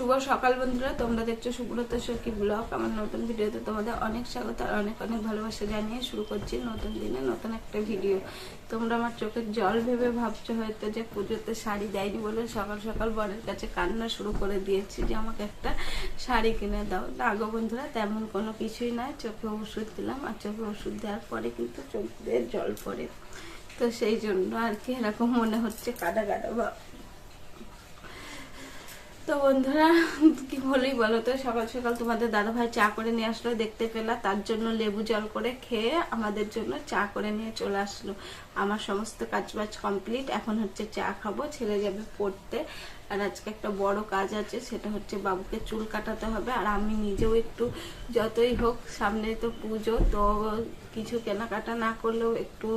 শুভ সকাল বন্ধুরা, তোমরা দেখছ সুব্রত সখী ব্লগ। আমার নতুন ভিডিওতে তোমাদের অনেক স্বাগত আর অনেক অনেক ভালোবাসা জানিয়ে শুরু করছি নতুন দিনে নতুন একটা ভিডিও। তোমরা আমার চোখের জল ভেবে ভাবছ হয়তো যে পুজোতে শাড়ি দেয়নি বলে সকাল সকাল বরের কাছে কান্না শুরু করে দিয়েছি যে আমাকে একটা শাড়ি কিনে দাও। না গো বন্ধুরা, তেমন কোনো কিছুই নয়। চোখে ওষুধ দিলাম আর চোখে ওষুধ দেওয়ার পরে কিন্তু চোখ দিয়ে জল পড়ে। তো সেই জন্য আর কি এরকম মনে হচ্ছে কাদা কাদা বা তো বন্ধুরা, কি বলেই বলো তো? সকাল সকাল তোমাদের দাদা ভাই চা করে নিয়ে আসলো, দেখতে পেলা। তার জন্য লেবু জল করে খেয়ে আমাদের জন্য চা করে নিয়ে চলে আসলো। আমার সমস্ত কাজবাজ কমপ্লিট এখন হচ্ছে চা খাব, ছেলে যাবে পড়তে। আর আজকে একটা বড় কাজ আছে, সেটা হচ্ছে বাবুকে চুল কাটাতে হবে। আর আমি নিজেও একটু যতই হোক, সামনে তো পুজো, তো কিছু কেনাকাটা না করলেও একটু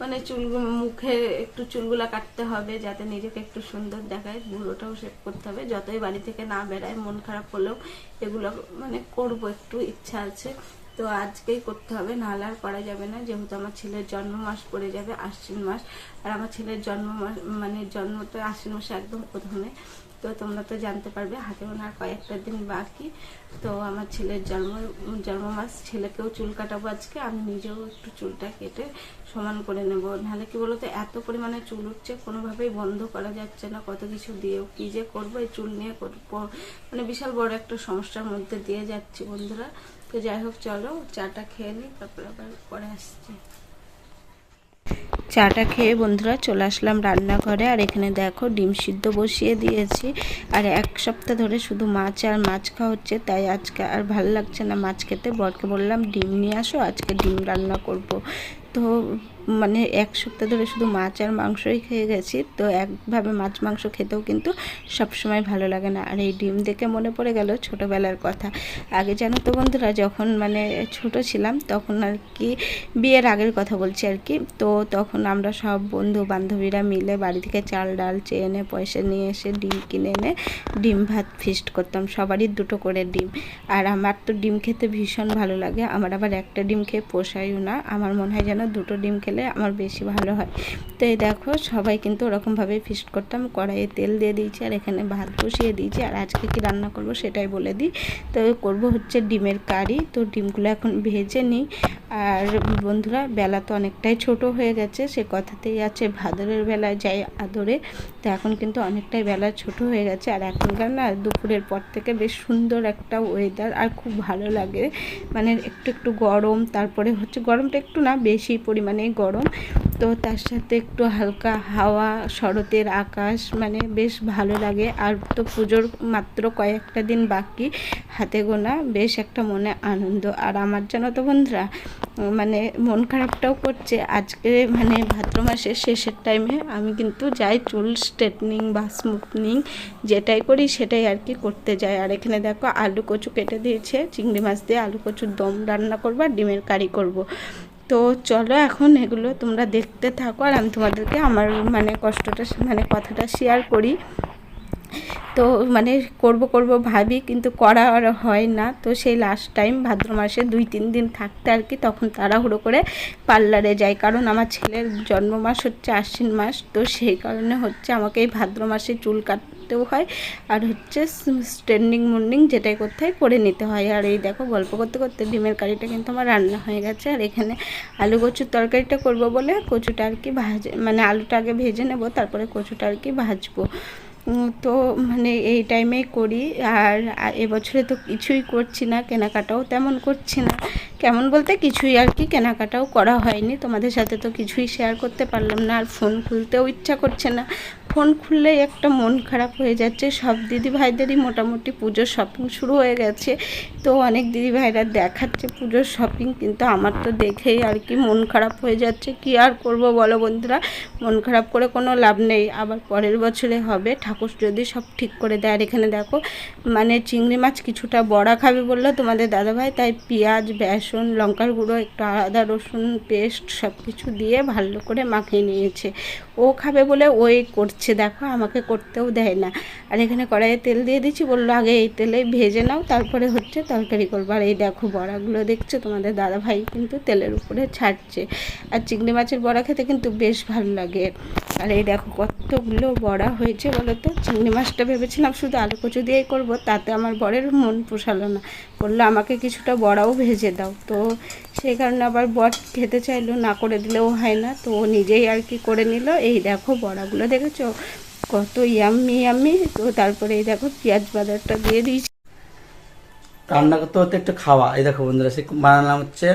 মানে চুল, মুখে একটু চুলগুলা কাটতে হবে, যাতে নিজেকে একটু সুন্দর দেখায়। ভুলোটাও শেভ করতে হবে। যতই বাড়ি থেকে না বেড়ায়, মন খারাপ হলেও এগুলো মানে করব, একটু ইচ্ছা আছে। তো আজকেই করতে হবে, নাহলে আর করা যাবে না। যেহেতু আমার ছেলের জন্ম মাস পড়ে যাবে আশ্বিন মাস, আর আমার ছেলের জন্ম মাস মানে জন্মটা আশ্বিন মাসে একদম প্রথমে। তো তোমরা তো জানতে পারবে, হাতে ওনার কয়েকটা দিন বাকি। তো আমার ছেলের জন্ম জন্ম মাস ছেলেকেও চুল কাটাবো আজকে, আমি নিজেও একটু চুলটা কেটে সমান করে নেব। নাহলে কি বলতো, এত পরিমাণে চুল উঠছে, কোনোভাবেই বন্ধ করা যাচ্ছে না, কত কিছু দিয়েও কি যে করব, এই চুল নিয়ে মানে বিশাল বড় একটা সমস্যার মধ্যে দিয়ে যাচ্ছি বন্ধুরা। তো যাই হোক, চলো চাটা খেয়ে নিই, তারপরে আবার পরে আসছি। চাটা খেয়ে বন্ধুরা চলে আসলাম রান্নাঘরে, আর এখানে দেখো ডিম সিদ্ধ বসিয়ে দিয়েছি। আর এক সপ্তাহ ধরে শুধু মাছ আর মাছ খাওয়া হচ্ছে, তাই আজকে আর ভালো লাগছে না মাছ খেতে। বরকে বললাম, ডিম নিয়ে আসো, আজকে ডিম রান্না করব। তো মানে এক সপ্তাহ ধরে শুধু মাছ আর মাংসই খেয়ে গেছি, তো একভাবে মাছ মাংস খেতেও কিন্তু সবসময় ভালো লাগে না। আর এই ডিম দেখে মনে পড়ে গেল ছোটোবেলার কথা। আগে জানো তো বন্ধুরা, যখন মানে ছোট ছিলাম তখন আর কি বিয়ের আগের কথা বলছি আর কি, তো তখন আমরা সব বন্ধু বান্ধবীরা মিলে বাড়ি থেকে চাল, ডাল চেয়ে এনে পয়সা নিয়ে এসে ডিম কিনে এনে ডিম ভাত ফিস্ট করতাম, সবারই দুটো করে ডিম। আর আমার তো ডিম খেতে ভীষণ ভালো লাগে, আমার আবার একটা ডিম খেয়ে পোষায়ও না, আমার মনে হয় যেন দুটো ডিম খেলে আমার বেশি ভালো হয়। তো এই দেখো, সবাই কিন্তু ওরকমভাবে ফিস্ট করতাম। কড়াইয়ে তেল দিয়ে দিয়েছি আর এখানে ভাত বসিয়ে দিয়েছি। আর আজকে কি রান্না করব সেটাই বলে দিই। তো করব হচ্ছে ডিমের কারি। তো ডিমগুলো এখন ভেজে নিই। আর বন্ধুরা, বেলা তো অনেকটাই ছোট হয়ে গেছে, সে কথাতেই আছে, ভাদরের বেলায় যাই আদরে। তো এখন কিন্তু অনেকটাই বেলা ছোট হয়ে গেছে, আর এখনকার না দুপুরের পর থেকে বেশ সুন্দর একটা ওয়েদার আর খুব ভালো লাগে। মানে একটু একটু গরম, তারপরে হচ্ছে গরমটা একটু না বেশি পরিমাণে গরম। তো তার সাথে একটু হালকা হাওয়া, শরতের আকাশ মানে বেশ ভালো লাগে। আর তো পুজোর মাত্র কয়েকটা দিন বাকি, হাতে গোনা, বেশ একটা মনে আনন্দ। আর আমার জানো তো বন্ধুরা মানে মন খারাপটাও করছে। আজকে মানে ভাদ্র মাসের শেষের টাইমে আমি কিন্তু যাই চুল স্ট্রেটনিং বা স্মুথনিং যেটাই করি সেটাই আর কি করতে যাই। আর এখানে দেখো আলু কচু কেটে দিয়েছে, চিংড়ি মাছ দিয়ে আলু কচুর দম রান্না করব আর ডিমের কারি করব। তো চলো এখন এগুলো তোমরা দেখতে থাকো আর আমি তোমাদেরকে আমার মানে কষ্টটা মানে কথাটা শেয়ার করি। তো মানে করব করব ভাবি কিন্তু করা আর হয় না। তো সেই লাস্ট টাইম ভাদ্র মাসে দুই, তিন দিন থাকতে আর কি তখন তাড়াহুড়ো করে পার্লারে যাই। কারণ আমার ছেলের জন্ম মাস হচ্ছে আশ্বিন মাস, তো সেই কারণে হচ্ছে আমাকে এই ভাদ্র মাসে চুল কাটতেও হয়। আর হচ্ছে স্ট্যান্ডিং মুন্ডিং যেটাই করতে হয় করে নিতে হয়। আর এই দেখো গল্প করতে করতে ডিমের কারিটা কিন্তু আমার রান্না হয়ে গেছে। আর এখানে আলু কচুর তরকারিটা করব বলে কচুটা আর কি ভাজে মানে আলুটা আগে ভেজে নেব, তারপরে কচুটা আর কি ভাজবো। তো মানে এই টাইমেই করি। আর এবছরে তো কিছুই করছি না, কেনাকাটাও তেমন করছি না। কেমন বলতে কিছুই আর কি কেনাকাটাও করা হয়নি। তোমাদের সাথে তো কিছুই শেয়ার করতে পারলাম না। আর ফোন খুলতেও ইচ্ছা করছে না। ফোন খুললেই একটা মন খারাপ হয়ে যাচ্ছে। সব দিদি ভাইদেরই মোটামুটি পুজোর শপিং শুরু হয়ে গেছে। তো অনেক দিদি ভাইরা দেখাচ্ছে পুজোর শপিং কিন্তু আমার তো দেখেই আর কি মন খারাপ হয়ে যাচ্ছে। কি আর করব বলো বন্ধুরা? মন খারাপ করে কোনো লাভ নেই। আবার পরের বছরে হবে। ঠাকুর যদি সব ঠিক করে দেয়, আর এখানে দেখো মানে চিংড়ি মাছ কিছুটা বড়া খাবে বলল তোমাদের দাদাভাই, তাই পেঁয়াজ, বেসন, লঙ্কার গুঁড়ো, একটু আদা, রসুন, পেস্ট সব কিছু দিয়ে ভালো করে মাখিয়ে নিয়েছে। ও খাবে বলে ওই করছে। খাচ্ছে দেখো, আমাকে করতেও দেয় না। আর এখানে কড়াইয়ে তেল দিয়ে দিচ্ছি, বলল, আগে এই তেলে ভেজে নাও, তারপরে হচ্ছে তরকারি করব। আর এই দেখো বড়াগুলো দেখছ, তোমাদের দাদা ভাই কিন্তু তেলের উপরে ছাড়ছে। আর চিংড়ি মাছের বড়া খেতে কিন্তু বেশ ভালো লাগে। আর এই দেখো কতগুলো বড়া হয়েছে বলো তো? চিংড়ি মাছটা ভেবেছিলাম শুধু আলু কচু দিয়েই করব, তাতে আমার বরের মন পোষালো না। বলল, আমাকে কিছুটা বড়াও ভেজে দাও। তো সেই কারণে আবার বট খেতে চাইলো, না করে দিলেও হয় না। তো ও নিজেই আর কি করে নিল। এই দেখো বড়াগুলো দেখেছ? কত ইয়াম্মি ইয়াম্মি তো তারপরে এই দেখো পেঁয়াজ বাদারটা দিয়ে দিয়েছি। রান্না করতে হতে একটু খাওয়া। এই দেখো বন্ধুরা সে বানালাম হচ্ছে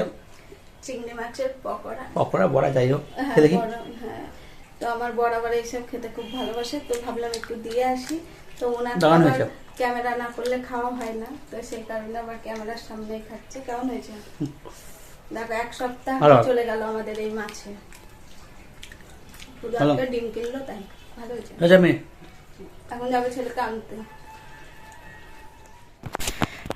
চিংড়ি মাছের পকোড়া। পকোড়া বড়া যাই হোক হ্যাঁ, খেয়ে দেখি। হ্যাঁ। তো আমার বরাবর এইসব খেতে খুব ভালোবাসে তো ভাবলাম একটু দিয়ে আসি। তো ওনার। ক্যামেরা না করলে খাওয়া হয় না তো সেই কারণে আবার ক্যামেরার সামনে খাচ্ছে। কেমন হয়েছে? দেখো এক সপ্তাহ চলে গেল আমাদের এই মাছে। শুধু একটা ডিম কিনলো তাই। ভালো হয়েছে। আচ্ছা আমি এখন যাবে ছেলেকে আনতে।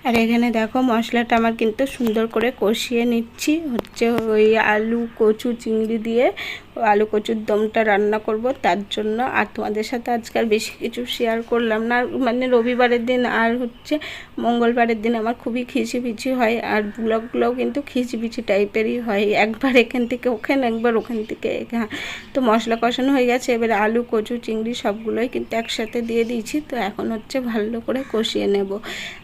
আর এখানে দেখো মশলাটা আমার কিন্তু সুন্দর করে কষিয়ে নিচ্ছি। হচ্ছে ওই আলু কচু চিংড়ি দিয়ে আলু কচুর দমটা রান্না করব, তার জন্য। আর তোমাদের সাথে আজকাল বেশি কিছু শেয়ার করলাম না। মানে রবিবারের দিন আর হচ্ছে মঙ্গলবারের দিন আমার খুবই খিচিবিচি হয়, আর ব্লগগুলোও কিন্তু খিচিবিচি টাইপেরই হয়। একবার এখান থেকে ওখানে, একবার ওখান থেকে তো মশলা কষানো হয়ে গেছে, এবার আলু, কচু, চিংড়ি সবগুলোই কিন্তু একসাথে দিয়ে দিয়েছি। তো এখন হচ্ছে ভালো করে কষিয়ে নেব।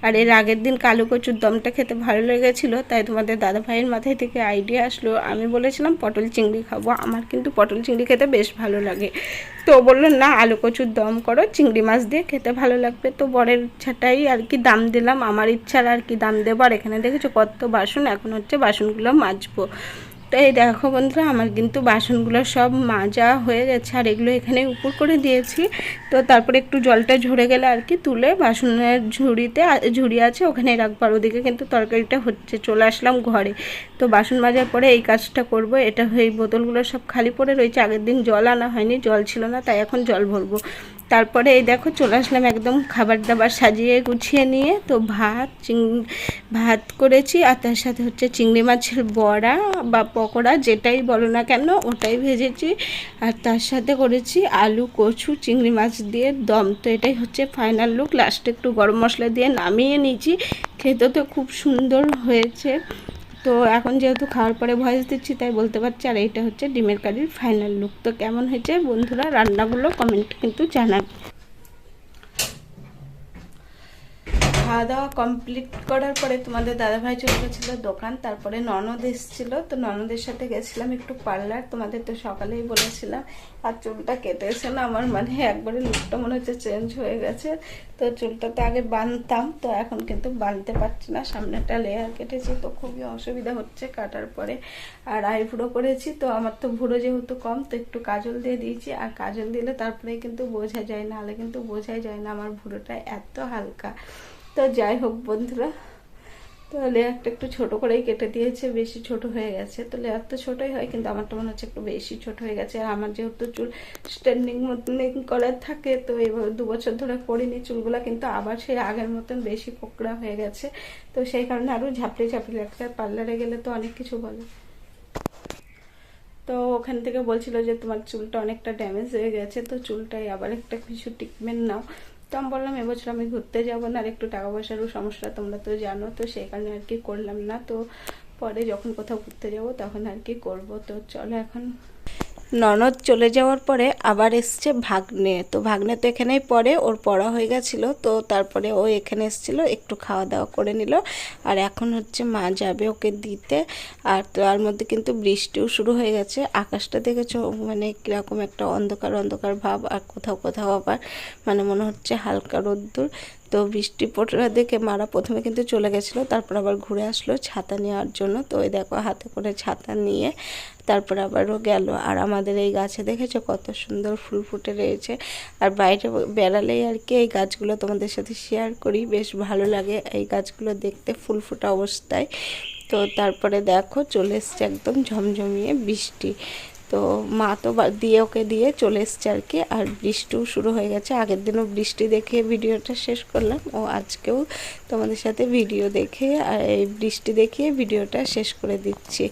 আর এর আগের দিন কালো কচুর দমটা খেতে ভালো লেগেছিলো, তাই তোমাদের দাদা ভাইয়ের মাথায় থেকে আইডিয়া আসলো। আমি বলেছিলাম, পটল, চিংড়ি খাব। আমার কিন্তু পটল চিংড়ি খেতে বেশ ভালো লাগে। তো বলল, না, আলু কচুর দম করো, চিংড়ি মাছ দিয়ে খেতে ভালো লাগবে। তো বরের ইচ্ছাটাই আর কি দাম দিলাম। আমার ইচ্ছার আর কি দাম দেবো। আর এখানে দেখেছ কত বাসন, এখন হচ্ছে বাসনগুলো মাজবো। তো এই দেখো বন্ধুরা, আমার কিন্তু বাসনগুলো সব মাজা হয়ে গেছে, আর এগুলো এখানে উপর করে দিয়েছি। তো তারপরে একটু জলটা ঝরে গেলে আর কি তুলে বাসনের ঝুড়িতে ঝুড়ি আছে, ওখানে রাখব আর ওদিকে কিন্তু তরকারিটা হচ্ছে, চলে আসলাম ঘরে। তো বাসন মাজার পরে এই কাজটা করব, এটা এই বোতলগুলো সব খালি পড়ে রয়েছে, আগের দিন জল আনা হয়নি, জল ছিল না, তাই এখন জল ভরবো। তারপরে এই দেখো, চলে আসলাম একদম খাবার দাবার সাজিয়ে গুছিয়ে নিয়ে, তো ভাত, চিং ভাত করেছি আর তার সাথে হচ্ছে চিংড়ি মাছের বড়া বা পকোড়া যেটাই বলো না কেন, ওটাই ভেজেছি। আর তার সাথে করেছি আলু, কচু, চিংড়ি মাছ দিয়ে দম। তো এটাই হচ্ছে ফাইনাল লুক লাস্টে একটু গরম মশলা দিয়ে নামিয়ে নিয়েছি। খেতে তো খুব সুন্দর হয়েছে। তো এখন যেহেতু খাওয়ার পরে ভয়েস দিচ্ছি, তাই বলতে পারছি আর এইটা হচ্ছে ডিমের কারির ফাইনাল লুক তো কেমন হয়েছে বন্ধুরা, রান্নাগুলো কমেন্ট কিন্তু জানাবে। খাওয়া দাওয়া কমপ্লিট করার পরে তোমাদের দাদাভাই চলে গেছিল দোকান, তারপরে ননদ এসেছিল। তো ননদের সাথে গেছিলাম একটু পার্লার, তোমাদের তো সকালেই বলেছিলাম। আর চুলটা কেটেছে না, আমার মানে একবারে লুকটা মনে হচ্ছে চেঞ্জ হয়ে গেছে। তো চুলটা তো আগে বাঁধতাম তো এখন কিন্তু বাঁধতে পারছি না। সামনেটা লেয়ার কেটেছি, তো খুবই অসুবিধা হচ্ছে কাটার পরে। আর আইভুড়ো করেছি, তো আমার তো ভুড়ো যেহেতু কম, তো একটু কাজল দিয়ে দিয়েছি। আর কাজল দিলে তারপরে কিন্তু বোঝা যায় না হলে কিন্তু বোঝাই যায় না আমার ভুড়োটা এত হালকা। তো যাই হোক বন্ধুরা তো লেয়ারটা একটু ছোট করেই কেটে দিয়েছে, বেশি ছোট হয়ে গেছে। তো লেয়ার তো ছোটই হয়, কিন্তু আমারটা মনে হচ্ছে একটু বেশি ছোট হয়ে গেছে। আর আমার যেহেতু চুল স্ট্যান্ডিং মতন করার থাকে, তো এবার দু বছর ধরে করিনি চুলগুলো, কিন্তু আবার সেই আগের মতন বেশি কোকড়া হয়ে গেছে। তো সেই কারণে আরও ঝাপড়ে ঝাপড়ে লাগছে আর পার্লারে গেলে তো অনেক কিছু বলে। তো ওখান থেকে বলছিল যে তোমার চুলটা অনেকটা ড্যামেজ হয়ে গেছে, তো চুলটাই আবার একটা কিছু ট্রিটমেন্ট নাও। তো আমি বললাম এবছর আমি ঘুরতে যাব না, আর একটু টাকা পয়সারও সমস্যা, তোমরা তো জানো, তো সেই কারণে আর কি করলাম না। তো পরে যখন কোথাও ঘুরতে যাব, তখন আর কি করব। তো চলো এখন ননদ চলে যাওয়ার পরে আবার এসছে ভাগ্নে। তো ভাগ্নে তো এখানেই পড়ে, ওর পড়া হয়ে গেছিল। তো তারপরে ও এখানে এসেছিল, একটু খাওয়া দাওয়া করে নিল। আর এখন হচ্ছে মা যাবে ওকে দিতে। আর তার মধ্যে কিন্তু বৃষ্টিও শুরু হয়ে গেছে। আকাশটা দেখেছ? মানে কীরকম একটা অন্ধকার অন্ধকার ভাব। আর কোথাও কোথাও আবার মানে মনে হচ্ছে হালকা রোদ্দুর। তো বৃষ্টি পড়া দেখে মারা প্রথমে কিন্তু চলে গেছিল, তারপর আবার ঘুরে আসলো ছাতা নেওয়ার জন্য। তো ওই দেখো, হাতে করে ছাতা নিয়ে তারপর আবারও গেল। আর আমাদের এই গাছে দেখেছ? কত সুন্দর ফুল ফুটে রয়েছে। আর বাইরে বেড়ালেই আর কি এই গাছগুলো তোমাদের সাথে শেয়ার করি। বেশ ভালো লাগে এই গাছগুলো দেখতে, ফুল ফুটা অবস্থায়। তো তারপরে দেখো, চলে এসছে একদম ঝমঝমিয়ে বৃষ্টি। তো মা তো দিয়ে ওকে দিয়ে চলে এসছে আর কি। আর বৃষ্টিও শুরু হয়ে গেছে। আগের দিনও বৃষ্টি দেখে ভিডিওটা শেষ করলাম। ও আজকেও তোমাদের সাথে ভিডিও দেখে আর এই বৃষ্টি দেখিয়ে ভিডিওটা শেষ করে দিচ্ছি।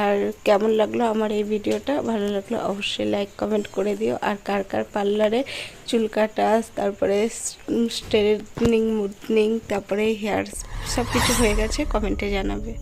আর কেমন লাগল আমার এই ভিডিওটা? ভালো লাগল অবশ্যই লাইক কমেন্ট করে দিও। আর কার কার পার্লারে চুল কাটা, তারপরে স্ট্রেটনিং মুডনিং তারপরে হেয়ার সব কিছু হয়ে গেছে কমেন্টে জানাবে।